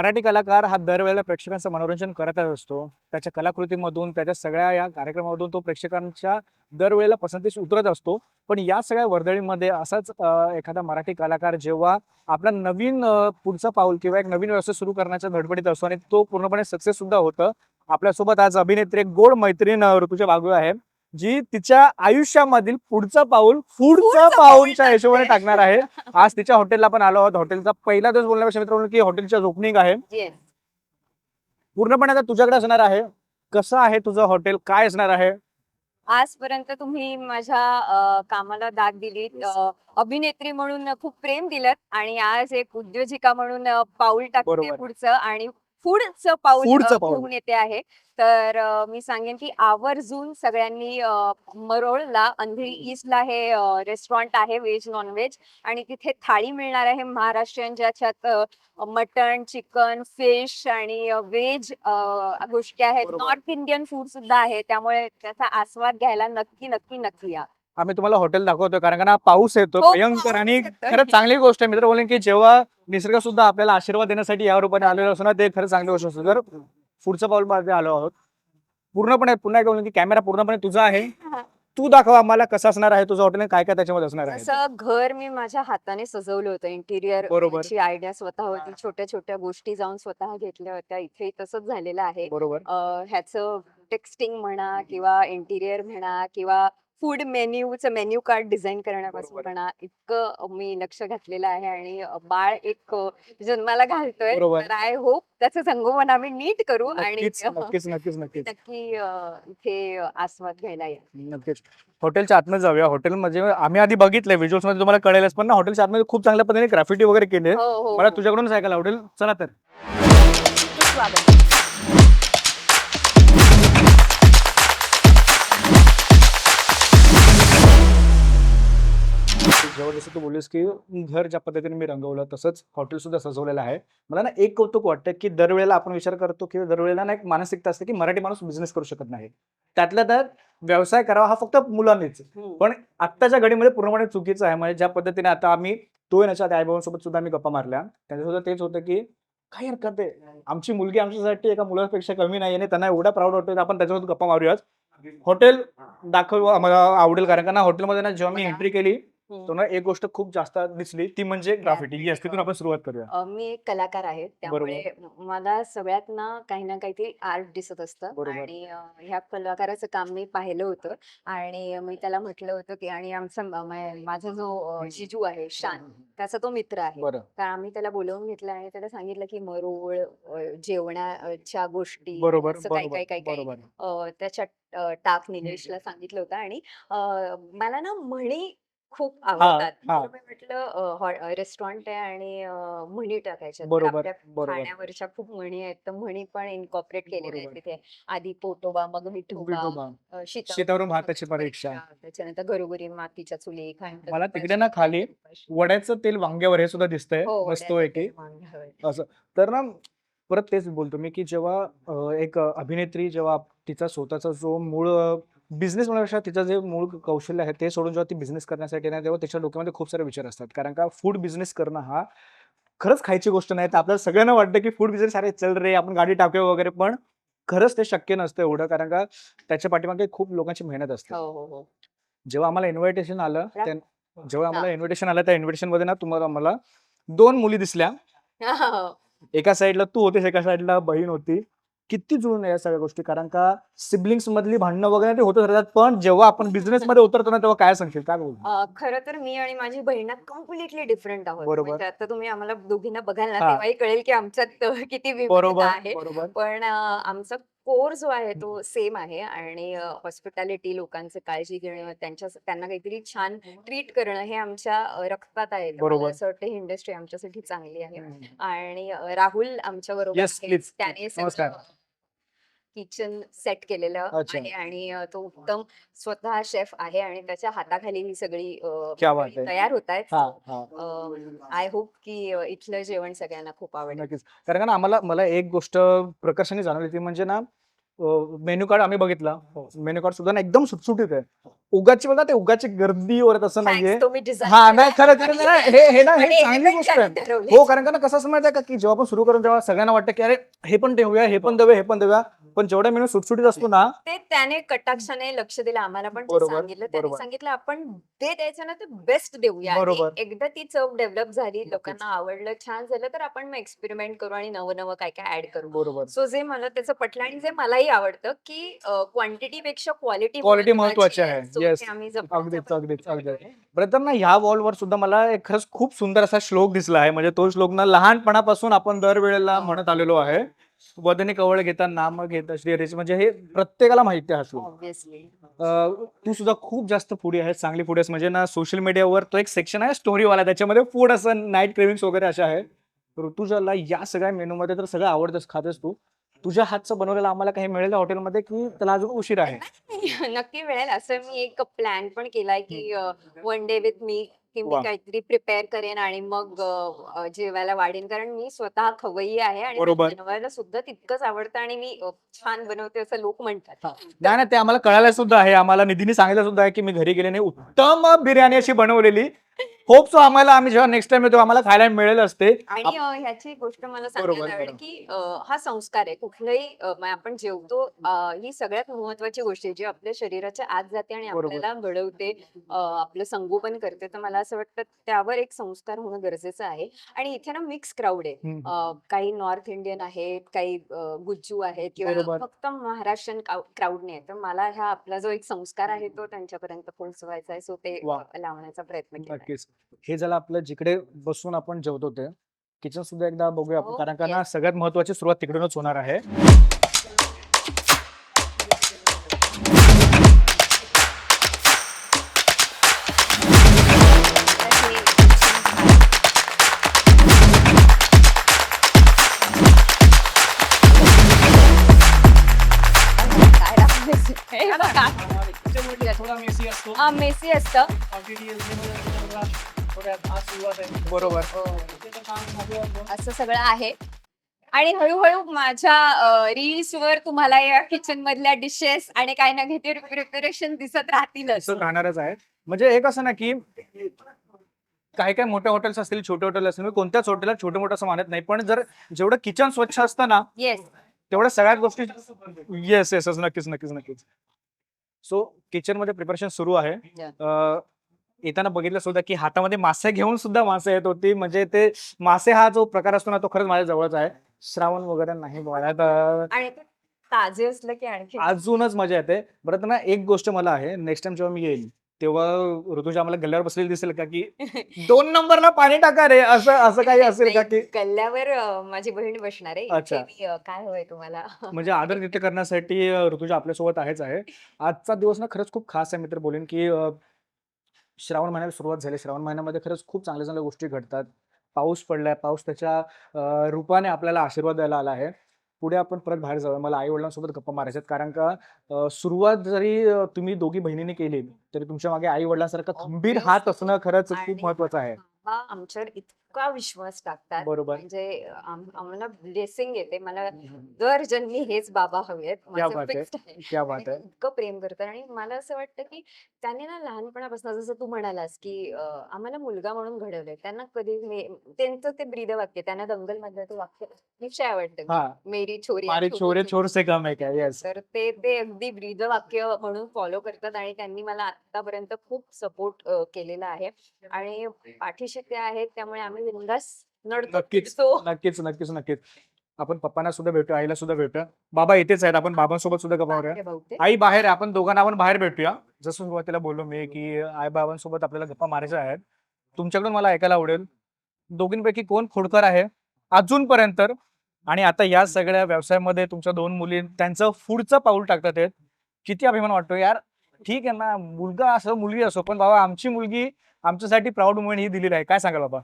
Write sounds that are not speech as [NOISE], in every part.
मराठी कलाकार हा दरवेळेला प्रेक्षकांचं मनोरंजन करतच असतो. त्याच्या कलाकृतीमधून त्याच्या सगळ्या या कार्यक्रमामधून तो प्रेक्षकांच्या दरवेळेला पसंतीस उतरत असतो. पण या सगळ्या वर्दळीमध्ये असाच एखादा मराठी कलाकार जेव्हा आपला नवीन पुढचा पाऊल किंवा एक नवीन व्यवसाय सुरू करण्याच्या धडपडीत असतो आणि तो पूर्णपणे सक्सेस सुद्धा होतं. आपल्यासोबत आज अभिनेत्री एक गोड मैत्रीण ऋतुजा बागू आहे. जी तिच्या आयुष्यामधील पुढचं पाऊल पुढचं पुढचं पाऊल पाऊलच्या हिशोबाने. टाकणार आहे. आज तिच्या हॉटेलला पण आलो आहोत. हॉटेलचा पहिला दिवस बोलण्यापेक्षा मित्रांनो की हॉटेलच्या ओपनिंग आहे. पूर्णपणे आता तुझ्याकडे असणार आहे. कसं आहे तुझं हॉटेल काय असणार आहे? आजपर्यंत तुम्ही माझ्या अ, कामाला दाद दिली अभिनेत्री म्हणून खूप प्रेम दिलं आणि आज एक उद्योजिका म्हणून अ, पाऊल टाकते बरोबर. पुढचं आणि पुढचं पाऊल. घेऊन येते आहे तर अ, मी सांगेन की आवर्जून सगळ्यांनी अ, मरोळला अंधेरी ईस्टला हे रेस्टॉरंट आहे व्हेज नॉन व्हेज आणि तिथे थाळी मिळणार आहे महाराष्ट्रीयन ज्याच्यात मटन चिकन फिश आणि व्हेज गोष्टी आहेत बरोबर. नॉर्थ इंडियन फूड सुद्धा आहे त्यामुळे त्याचा आस्वाद घ्यायला नक्की नक्की नक्की या आम्ही तुम्हाला हॉटेल दाखवतोय कारण का ना पाऊस येतो हो, भयंकर पाऊस आणि येतोय. खरंच चांगली गोष्ट आहे. मित्र बोलेन की जेव्हा निसर्ग सुद्धा आपल्याला आशीर्वाद देण्यासाठी या रूपाने आलेलो असतो ना ते खरंच चांगली गोष्ट असते. तर पुढचं पाऊल मध्ये आलो आहोत पूर्णपणे पुन्हा एकदा बोलेन की कॅमेरा पूर्णपणे तुझा आहे. तू दाखव आम्हाला कसं असणार आहे तुझं हॉटेल काय काय त्याच्यामध्ये असणार आहे. असं घर मी माझ्या हाताने सजवलं होतं इंटिरियर बरोबर. ची आयडिया स्वतः होती. छोट्या छोट्या गोष्टी जाऊन स्वतः घेतल्या होत्या. इथे तसंच झालेलं आहे. बरोबर. अ, ह्याचं टेक्स्टिंग म्हणा किंवा इंटिरियर म्हणा किंवा फूड मेन्यूचं मेन्यू कार्ड डिझाईन करण्यापासून. म्हणा इतकं मी लक्ष घातलेलं आहे आणि बाळ एक जन्माला घालतोय. तर आय होप त्याचं संगोपन आम्ही नीट करू आणि नक्कीच नक्कीच नक्कीच नक्की इथे आस्वाद घ्यायला या. नक्कीच. हॉटेलच्या आतमध्ये जाऊया. हॉटेल म्हणजे आम्ही आधी बघितलंय व्हिज्युअल्समध्ये तुम्हाला कळेलच पण ना हॉटेलच्या आतमध्ये खूप चांगल्या पद्धतीने ग्राफिटी वगैरे केली हो हो मला हो. तुझ्याकडूनच ऐकायला आवडेल. चला तर. स्वागत. जेव्हा जसं तू बोललीस की घर ज्या पद्धतीने मी रंगवलं तसंच हॉटेल सुद्धा सजवलेलं आहे. मला ना एक कौतुक वाटतं की दरवेळेला आपण विचार करतो की दरवेळेला ना एक मानसिकता असते की मराठी माणूस बिझनेस करू शकत नाही. त्यातल्या त्यात व्यवसाय करावा हा फक्त मुलांनीच. हम्म. पण आत्ताच्या घडीमध्ये पूर्णपणे चुकीचं आहे. म्हणजे ज्या पद्धतीने आता आम्ही तो आधी आईबाबांसोबत सुद्धा आम्ही गप्पा मारल्या. त्यांच्यासोबत तेच होतं की काही हरकत आहे? आमची मुलगी आमच्यासाठी एका मुलापेक्षा कमी नाही आणि त्यांना एवढा प्राऊड वाटतो आपण त्याच्यासोबत गप्पा मारूयात. हॉटेल दाखव आम्हाला आवडेल. कारण का ना हॉटेलमध्ये ना जेव्हा मी एंट्री केली हम्म. तो ना एक गोष्ट खूप जास्त दिसली ती म्हणजे ग्राफिटी. येस तिथून आपण सुरुवात करूया. अ, मी एक कलाकार आहे त्यामुळे मला सगळ्यात ना काही ना काहीतरी आर्ट दिसत असतं बरोबर. आणि अ, ह्या कलाकाराचं काम मी पाहिलं होतं आणि मी त्याला म्हटलं होतं की आणि आमचा म- मा- माझा जो अ, जिजू आहे शान त्याचा तो मित्र आहे. बरं. तर आम्ही त्याला बोलवून घेतलं आणि त्याला सांगितलं की मरोळ अ, जेवणाच्या गोष्टी बरोबर असं काही बरोबर काही काही काही बरोबर. अ, त्याच्या अ, टाक निलेशला सांगितलं होतं आणि अ, मला ना म्हणी खूप आवडतात. हा. मी म्हटलं रेस्टॉरंट आहे आणि अ, म्हणी टाकायच्या तर बरोबर आपल्या बरोबर. खाण्यावरच्या खूप म्हणी आहेत. तर म्हणी पण इनकॉपरेट केलेल्या आहेत बरोबर. तिथे. आधी पोटोबा मग विठोबा विठोबा. अ, शीतावरून शेतावरून भाताची परीक्षा. त्याच्यानंतर घरोघरी मातीच्या चुली मला तिकडे ना खाली वड्याचं तेल वांग्यावर हे सुद्धा दिसतंय. हो मस्त वड्याचं की तेल वांग्यावर. असं. तर ना परत तेच बोलतो मी की जेव्हा अं, एक अभिनेत्री जेव्हा तिचा स्वतःचा जो मूळ बिझनेस म्हणण्यापेक्षा तिचं जे मूळ कौशल्य आहे ते सोडून जेव्हा ती बिझनेस करण्यासाठी ना तेव्हा तिच्या डोक्यामध्ये खूप सारे विचार असतात. कारण का फूड बिझनेस करणं हा खरंच खायची गोष्ट नाही. तर आपल्याला सगळ्यांना वाटतं की फूड बिझनेस अरे चल रे आपण गाडी टाकूया वगैरे पण खरंच ते शक्य नसतं एवढं. कारण का त्याच्या पाठीमागे खूप लोकांची मेहनत असते. हो हो हो. जेव्हा आम्हाला इन्व्हिटेशन आलं जेव्हा आम्हाला इन्व्हिटेशन आलं त्या इन्व्हिटेशनमध्ये ना तुम्हाला मला दोन मुली दिसल्या. [LAUGHS] एका साईडला तू होतीस एका साईडला बहीण होती. किती जुळून या सगळ्या गोष्टी? कारण का सिबलिंग्स मधली भांडणं वगैरे ते होतच राहतात पण जेव्हा आपण [LAUGHS] बिझनेस मध्ये उतरतो ना तेव्हा काय सांगशील? काय बोल? अ, खरं तर मी आणि माझी बहीण कम्प्लिटली डिफरंट आहोत. बरोबर. म्हणजे आता तुम्ही आम्हाला दोघींना बघाल ना हा. तेव्हाही कळेल की आमच्यात अ, किती विविधता बरोबर आहे. बरोबर. पण अ, आमचा कोर जो आहे तो सेम आहे आणि हॉस्पिटॅलिटी लोकांचं काळजी घेणं त्यांच्या त्यांना काहीतरी छान ट्रीट करणं हे आमच्या अ, रक्तात आहे. तर मला बरोबर. असं वाटतं ही इंडस्ट्री आमच्यासाठी चांगली आहे. आणि अ, राहुल आमच्या बरोबर Yes, please. त्याने नमस्कार. किचन सेट केलेलं अच्छा. आहे आणि अ, तो उत्तम स्वतः शेफ आहे आणि त्याच्या हाताखाली ही सगळी अ, क्या बात मंडळी आहे. तयार होत आहेत. हा हा. आय होप की अ, इथलं जेवण सगळ्यांना खूप आवडेल. नक्कीच. कारण का ना आम्हाला मला एक गोष्ट प्रकर्षाने जाणवली ती म्हणजे ना मेन्यू कार्ड आम्ही बघितला. मेन्यू कार्ड सुद्धा ना एकदम सुटसुटीत आहे. उगाची बोलता ते उगाची गर्दी वगैरे तसं नाहीये. Thanks, तुम्ही design हा. नाही खरं खरं नाही, हे हे ना आणि हे चांगली गोष्ट आहे. ठरवली. हो कारण का ना कसं असं माहिती आहे का की जेव्हा आपण सुरू करून तेव्हा सगळ्यांना वाटतं की अरे हे पण देऊया हे पण देऊया हे पण देऊया. पण जेवढा मेनू सुटसुटीत असतो ना ते त्याने कटाक्षाने लक्ष दिलं आम्हाला पण ते बरोबर, सांगितलं त्याने बरोबर. सांगितलं आपण ते द्यायचं ना ते बेस्ट देऊया. बरोबर. एकदा ती चव डेव्हलप झाली लोकांना आवडलं छान झालं तर आपण मग एक्सपेरिमेंट करू आणि नवं नवं काय काय ऍड करू बरोबर सो जे मला त्याचं पटलं आणि जे मलाही आवडतं की क्वांटिटी पेक्षा क्वालिटी Quality महत्त्वाची आहे. Yes. आम्ही जपण्याचा अगदीच प्रयत्न अगदीच करतोय. अगदीच बरं तर ना ह्या वॉलवर सुद्धा मला एक खरंच खूप सुंदर असा श्लोक दिसला आहे म्हणजे तो श्लोक ना लहानपणापासून आपण दरवेळेला म्हणत आलेलो आहे वदनी कवळ घेता नाम घेता श्री हरीचे म्हणजे हे प्रत्येकाला माहिती आहे हा. अं, तू सुद्धा खूप जास्त फूडी आहेस चांगली फूड आहेस. म्हणजे ना सोशल मीडियावर तो एक सेक्शन आहे स्टोरीवाला त्याच्यामध्ये फूड असं नाईट क्रेविंग्स वगैरे अशा आहे ऋतुजाला या सगळ्या मेनूमध्ये तर सगळं आवडतच खातेस तू. तुझ्या हातचं बनवलेलं आम्हाला काही मिळेल हॉटेलमध्ये की त्याला अजून उशीर आहे? नक्की मिळेल. असं मी एक प्लॅन पण केलाय की वन डे विथ मी की मी वा. काहीतरी प्रिपेअर करेन आणि मग अ, जेवायला वाढेन. कारण मी स्वतः खवय्यी आहे आणि मला बरोबर. बनवायला सुद्धा तितकंच आवडतं आणि मी अ, छान बनवते असं लोक म्हणतात. नाही ना ते आम्हाला कळायला सुद्धा आहे. आम्हाला निधीने सांगितलं सुद्धा आहे की मी घरी गेले नाही उत्तम बिर्याणी अशी बनवलेली. होप सो आम्हाला आम्ही जेव्हा नेक्स्ट टाइम येतो आम्हाला खायला मिळेल असते आणि अ, ह्याची गोष्ट मला बरोबर, सांगायला आवडेल बरोबर. की अ, हा संस्कार आहे कुठलंही अ, म- आपण जेवतो अ, ही सगळ्यात महत्वाची गोष्ट आहे जी आपल्या शरीराच्या आत जाते आणि बरोबर. आपल्याला घडवते अ, आपलं संगोपन करते तर मला असं वाटतं त्यावर एक संस्कार होणं गरजेचं आहे आणि इथे ना मिक्स क्राऊड आहे हम्म. अ, काही नॉर्थ इंडियन आहेत काही अ, गुज्जू आहेत किंवा बरोबर. फक्त महाराष्ट्रीयन क्राऊड नाही तर मला ह्या आपला जो एक संस्कार आहे तो त्यांच्यापर्यंत पोहोचवायचा आहे सो ते वा. लावण्याचा प्रयत्न केला नक्कीच हे झालं आपलं जिकडे बसून आपण जेवतो ते किचन सुद्धा एकदा बघूया आपण. हो, कारण का ना. सगळ्यात महत्वाची सुरुवात तिकडूनच होणार आहे. हा मेसी असतं. बरोबर. असं सगळं आहे. आणि हळूहळू माझ्या रील्स वर तुम्हाला या किचन मधल्या डिशेस आणि काही ना काही प्रिपरेशन दिसत राहतीलच. असं राहणारच आहे म्हणजे एक असं ना की काही काही मोठे हॉटेल्स असतील छोटे हॉटेल असतील मी कोणत्याच हॉटेलला छोटे मोठं असं मानत नाही. पण जर जेवढं किचन स्वच्छ असतं ना येस तेवढ्या सगळ्याच गोष्टी येस येस नक्कीच नक्कीच नक्कीच. सो किचनमध्ये प्रिपरेशन सुरू आहे. येताना बघितलं सुद्धा की हातामध्ये मासे घेऊन सुद्धा मासे येत होती. म्हणजे ते मासे हा जो प्रकार असतो ना तो खरंच माझ्या जवळच आहे. श्रावण वगैरे नाही बोलायला तर आणि ते ताजे असलं की आणखी? अजूनच मजा येते. बरं तर ना एक गोष्ट मला आहे. नेक्स्ट टाइम जेव्हा मी येईल तेव्हा ऋतुजा आम्हाला गल्ल्यावर बसलेली दिसेल का की [LAUGHS] दोन नंबरला पाणी टाका रे. असं असं काही असेल का की? गल्ल्यावर अं, माझी बहीण बसणार आहे. अच्छा. इथे मी, अं, काय हवंय तुम्हाला? [LAUGHS] म्हणजे आदर तिथे करण्यासाठी अं, ऋतुजा आपल्यासोबत आहेच आहे. आजचा दिवस ना खरंच खूप खास आहे. मित्र बोलेन की अं, श्रावण महिन्याला सुरुवात झाली. श्रावण महिन्यामध्ये खरंच खूप चांगल्या चांगल्या गोष्टी घडतात. पाऊस पडलाय. पाऊस त्याच्या रूपाने आपल्याला आशीर्वाद द्यायला आला आहे. पुढे आपण परत बाहेर जाऊया. मला आई वडिलांसोबत गप्पा मारायच्यात. कारण का सुरुवात जरी तुम्ही दोघी बहिणीने केली तरी तुमच्या मागे आई वडिलांसारखा खंबीर हात असणं खरंच खूप महत्वाचं आहे. आमच्यावर इतका विश्वास टाकतात. बरोबर. म्हणजे आम- आम्हाला ब्लेसिंग येते. मला दर जन्मी हेच बाबा हवेत. क्या माझं बात आहे. fixed आहे. क्या आणि बात ते आहे. इतकं प्रेम करतात. आणि मला असं वाटतं की त्यांनी ना लहानपणापासून जसं तू म्हणालास की अं, आम्हाला मुलगा म्हणून घडवलंय. त्यांना कधी मे- त्यांचं ते ब्रीद वाक्य त्यांना दंगल मधलं ते वाक्य निश्चय आवडतं. हा. मेरी छोरी मारे छोरी छोरे छोरी. छोर से कम है क्या? येस तर ते ते अगदी ब्रीद वाक्य म्हणून फॉलो करतात आणि त्यांनी मला आतापर्यंत खूप सपोर्ट केलेला आहे. आणि पाठीशी ते आहेत त्यामुळे आम्ही बिंदास नक्कीच. नक्कीच नक्कीच नक्कीच. आपण पप्पांना सुद्धा भेटूया आईला सुद्धा भेटूया. बाबा इथेच आहेत आपण बाबांसोबत सुद्धा गप्पा मारूया. बापरे भाऊते. आई बाहेर आहे आपण दोघांना आपण बाहेर भेटूया. जसं सुरुवातीला बोललो मी की आई बाबांसोबत आपल्याला गप्पा मारायच्या आहेत. तुमच्याकडून मला ऐकायला आवडेल. दोघींपैकी कोण खोडकर आहे? अजूनपर्यंत. आणि आता या सगळ्या व्यवसायामध्ये तुमच्या दोन मुली त्यांचं पुढचं पाऊल टाकतात आहेत किती अभिमान वाटतो यार. ठीक आहे ना मुलगा असो मुलगी असो पण बाबा आमची मुलगी आमच्यासाठी प्राऊड मुमेंट ही दिलेली आहे. काय सांगाल बाबा?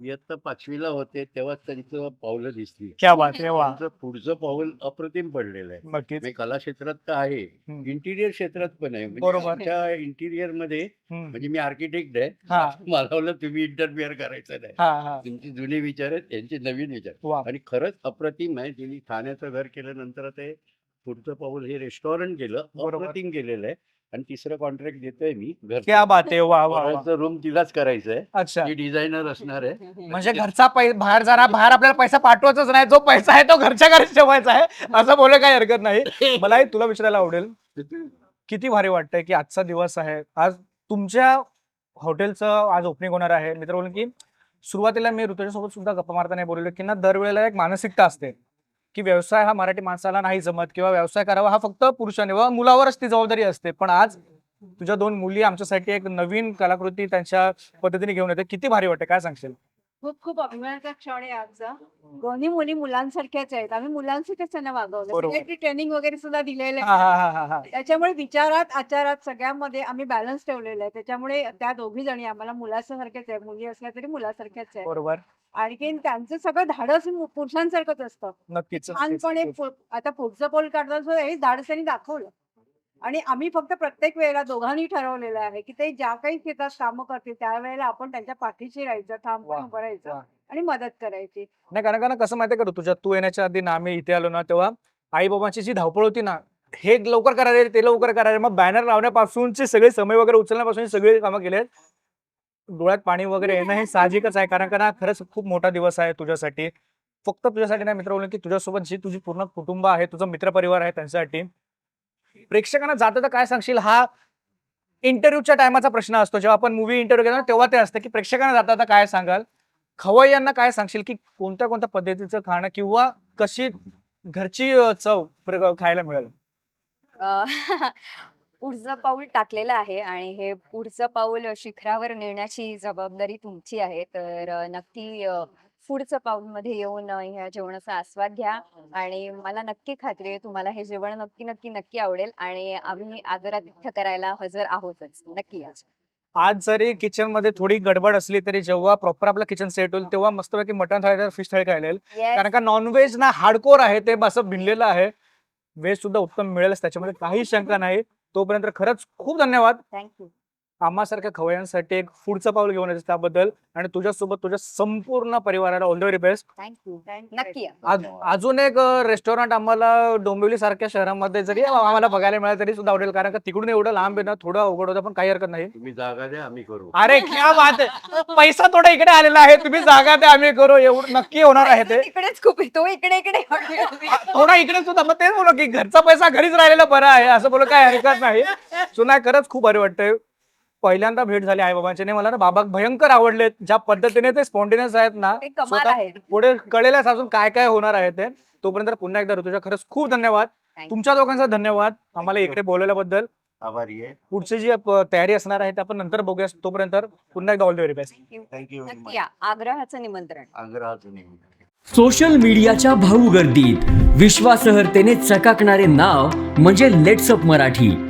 इयत्ता पाचवीला होते तेव्हा त्यांचं पावलं दिसली. क्या बात आहे वा त्यांचं पुढचं पाऊल अप्रतिम पडलेलं आहे. नक्कीच. म्हणजे कला क्षेत्रात तर आहे. हम्म. इंटिरियर क्षेत्रात पण आहे. म्हणजे बरोबर. आमच्या इंटिरियरमध्ये हम्म. म्हणजे मी आर्किटेक्ट आहे. हा. [LAUGHS] मला वाटलं तुम्ही इंटरफिअर करायचं नाही. हा हा. तुमचे जुने विचार आहेत त्यांचे नवीन विचार. वा. आणि खरंच अप्रतिम आहे. तिने ठाण्याचं घर केल्यानंतर ते पुढचं पाऊल हे रेस्टॉरंट बरोबर. अप्रतिम गेलेलं आहे. आणि तिसरं कॉन्ट्रॅक्ट देतोय मी क्या बात आहे. वा वा वा. रूम तिलाच करायचंय. अच्छा. ती डिझायनर असणार आहे. म्हणजे घरचा पै बाहेर जाणार बाहेर आपल्याला पैसा पाठवायचाच नाही. जो पैसा आहे तो घरच्या घरी ठेवायचा आहे. असं बोलायला काही हरकत नाही. [LAUGHS] मलाही तुला विचारायला आवडेल. किती? भारी वाटतंय की आजचा दिवस आहे. आज तुमच्या हॉटेलचं आज ओपनिंग होणार आहे. मित्र बोलून की सुरुवातीला मी ऋतुजा सोबत सुद्धा गप्पा मारताना बोललो की ना दरवेळेला एक मानसिकता असते. की व्यवसाय हा मराठी माणसाला नाही जमत किंवा व्यवसाय करावा हा फक्त पुरुषाने व मुलावरच ती जबाबदारी असते. पण आज तुझ्या दोन मुली आमच्यासाठी एक नवीन कलाकृती त्यांच्या पद्धतीने घेऊन येते किती भारी वाटते काय सांगशील? खूप खूप अभिमानाचा क्षण आहे आजचा. दोन्ही मुली मुलांसारख्याच आहेत. आम्ही मुलांसारख्याच त्यांना वागवलं. बरोबर. ट्रेनिंग वगैरे सुद्धा दिलेलं हा आहे. हा हा हा हा त्याच्यामुळे विचारात आचारात सगळ्यामध्ये आम्ही बॅलन्स ठेवलेलं आहे. त्याच्यामुळे त्या दोघी जणी आम्हाला मुलासारख्याच आहे मुली असल्या तरी मुलासारख्याच आहे बरोबर. आणखीन त्यांचं सगळं धाडस मु- पुरुषांसारखंच असतं. नक्कीच छानपणे नक्कीच. पु- आता पुढचं पोल काढताना सुद्धा हेच धाडस त्यांनी दाखवलं. आणि आम्ही फक्त प्रत्येक वेळेला दोघांनी ठरवलेलं आहे की ते ज्या काही शेतात कामं करतील त्यावेळेला आपण त्यांच्या पाठीशी राहायचं वा, उभं राहायचं. आणि मदत करायची. नाही कारण कारण कसं माहितीये का तुझ्या तू येण्याच्या आधी ना आम्ही इथे आलो ना तेव्हा आई बाबांची जी धावपळ होती ना हे लवकर करायचे ते लवकर करायचे मग बॅनर लावण्यापासूनचे सगळे समय वगैरे उचलण्यापासून सगळे कामं केले डोळ्यात पाणी वगैरे येणं हे साहजिकच आहे कारण का ना खरंच खूप मोठा दिवस आहे तुझ्यासाठी. फक्त तुझ्यासाठी नाही मित्र बोलून की तुझ्यासोबत जी तुझी पूर्ण कुटुंब आहे तुझा मित्रपरिवार आहे त्यांच्यासाठी प्रेक्षकांना जाता तर काय सांगशील? हा इंटरव्ह्यूच्या टायमाचा प्रश्न असतो. जेव्हा आपण मूवी इंटरव्ह्यू घेतो तेव्हा ते असतं की प्रेक्षकांना जाता तर काय सांगाल? खवय्यांना काय सांगशील? की कोणत्या कोणत्या पद्धतीचं खाणं किंवा कशी घरची चव खायला मिळेल? [LAUGHS] पुढचं पाऊल टाकलेलं आहे आणि हे पुढचं पाऊल शिखरावर नेण्याची जबाबदारी तुमची आहे. तर नक्की अ, पुढचं पाऊल मध्ये येऊन ह्या जेवणाचा आस्वाद घ्या. आणि मला नक्की खात्री आहे तुम्हाला हे जेवण नक्की नक्की नक्की आवडेल. आणि आम्ही आदरातिथ्य करायला हजर आहोतच. नक्की या. आज जरी किचनमध्ये थोडी गडबड असली तरी जेव्हा प्रॉपर आपलं किचन सेट होईल तेव्हा मस्तपैकी मटन थाळी फिश थाळी खायला येईल. Yes. कारण का नॉनव्हेज ना हार्डकोर आहे ते असं भिनलेलं आहे. व्हेज सुद्धा उत्तम मिळेलच त्याच्यामध्ये काही शंका नाही. तोपर्यंत खरंच खूप धन्यवाद. थँक्यू आम्हासारख्या खवयांसाठी एक पुढचं पाऊल घेऊन येते त्याबद्दल. आणि तुझ्यासोबत तुझ्या संपूर्ण परिवाराला all the very best thank you. नक्की. या अजून एक रेस्टॉरंट आम्हाला डोंबिवली सारख्या शहरामध्ये जरी आम्हाला बघायला मिळालं तरी सुद्धा आवडेल. कारण का तिकडून एवढं लांब आहे ना थोडं अवघड होतं पण काही हरकत नाही. तुम्ही जागा द्या आम्ही करू. अरे क्या बात आहे. पैसा थोडा इकडे आलेला आहे. तुम्ही जागा ते आम्ही करू. एवढं नक्की होणार आहे ते. तिकडेच खूप आहे. तो इकडे इकडे. [LAUGHS] थोडा इकडे सुद्धा. मग तेच बोलो की घरचा पैसा घरीच राहिलेला बरं आहे. असं बोलू काय हरकत नाही. सो नाही खरंच खूप भारी वाटतंय. पहिल्यांदा भेट झाली आई बाबांची आणि मला ना बाबा भयंकर आवडले ज्या पद्धतीने ते स्पॉन्टेनियस आहेत ना ते कमाल स्वतः आहे पुढे कळेलच अजून काय काय होणार आहे ते. तोपर्यंत पुन्हा एकदा ऋतुजा खरंच खूप धन्यवाद. You. तुमच्या दोघांचा धन्यवाद. आम्हाला इकडे बोलवल्याबद्दल. आभारी आहे. पुढची जी अ, तयारी असणार आहे ते आपण नंतर बघूया तोपर्यंत पुन्हा एकदा all the very best thank you नक्की या. आग्रहाचं निमंत्रण. आग्रहाचं नेहमी सोशल मीडियाच्या भाऊ गर्दीत. विश्वासार्हतेने चकाकणारे नाव म्हणजे लेट्सअप मराठी.